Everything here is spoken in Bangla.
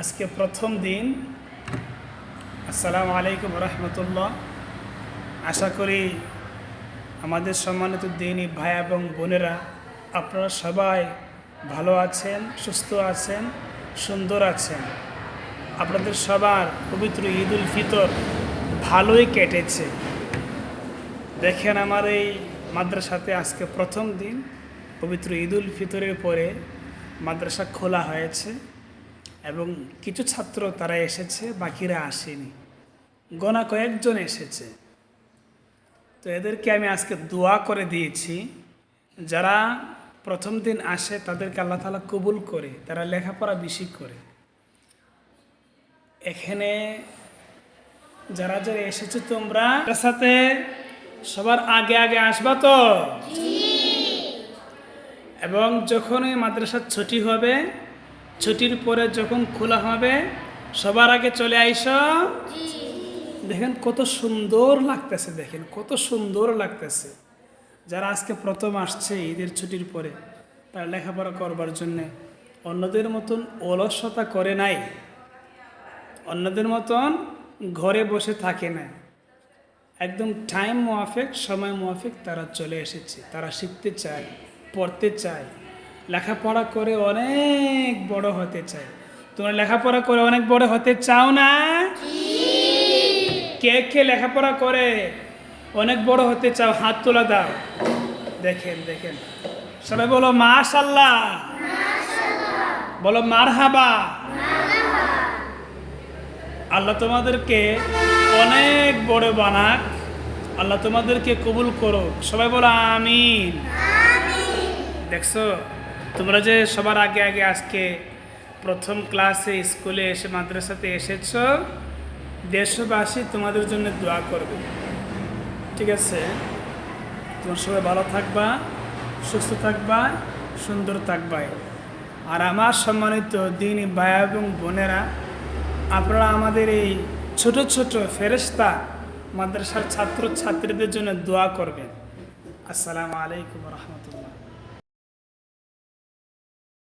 আজকে প্রথম দিন। আসসালামু আলাইকুম রহমতুল্লাহ আশা করি আমাদের সম্মানিত দিনী ভাই এবং বোনেরা, আপনারা সবাই ভালো আছেন, সুস্থ আছেন, সুন্দর আছেন। আপনাদের সবার পবিত্র ঈদ উল ফিতর ভালোই কেটেছে। দেখেন আমার এই মাদ্রাসাতে আজকে প্রথম দিন, পবিত্র ঈদ উল ফিতরের পরে মাদ্রাসা খোলা হয়েছে। এবং কিছু ছাত্র তারা এসেছে বাকিরা আসেনি। গোনা কয়েকজন এসেছে। তো এদেরকে আমি আজকে দোয়া করে দিয়েছি যারা প্রথম দিন আসে তাদেরকে আল্লাহ তালা কবুল করে তারা লেখাপড়া বেশি করে। এখানে যারা যারা এসেছ তোমরা সাথে সবার আগে আগে আসবা তো? এবং যখন ওই মাদ্রাসার ছুটি হবে ছুটির পরে যখন খোলা হবে সবার আগে চলে আইস। দেখেন কত সুন্দর লাগতেছে দেখেন কত সুন্দর লাগতেছে। যারা আজকে প্রথম আসছে ঈদের ছুটির পরে তারা লেখাপড়া করবার জন্যে অন্যদের মতন অলসতা করে নাই। অন্যদের মতন ঘরে বসে থাকে না একদম টাইম মোয়াফেক সময় মোয়াফেক তারা চলে এসেছে। তারা শিখতে চায় পড়তে চায়। লেখাপড়া করে অনেক বড় হতে চাই। তোমরা লেখাপড়া করে অনেক বড় হতে চাও না? কে কে লেখাপড়া করে অনেক বড় হতে চাও হাত তোলা দাও। দেখেন দেখেন। সবাই বলো মাশাল্লাহ বলো মারহাবা। আল্লাহ তোমাদেরকে অনেক বড় বানাক। আল্লাহ তোমাদেরকে কবুল করো সবাই বলো আমিন। দেখছ? তোমরা যে সবার আগে আগে আজকে প্রথম ক্লাসে, স্কুলে এসে, মাদ্রাসাতে এসেছ, দেশবাসী তোমাদের জন্য দোয়া করবে। ঠিক আছে? তোমার সবাই ভালো থাকবা, সুস্থ থাকবা, সুন্দর থাকবা। আর আমার সম্মানিত দিন ভাই এবং বোনেরা, আপনারা আমাদের এই ছোট ছোট ফেরেস্তা মাদ্রাসার ছাত্র ছাত্রীদের জন্য দোয়া করবেন। আসসালামু আলাইকুম রহমতুল্লাহ।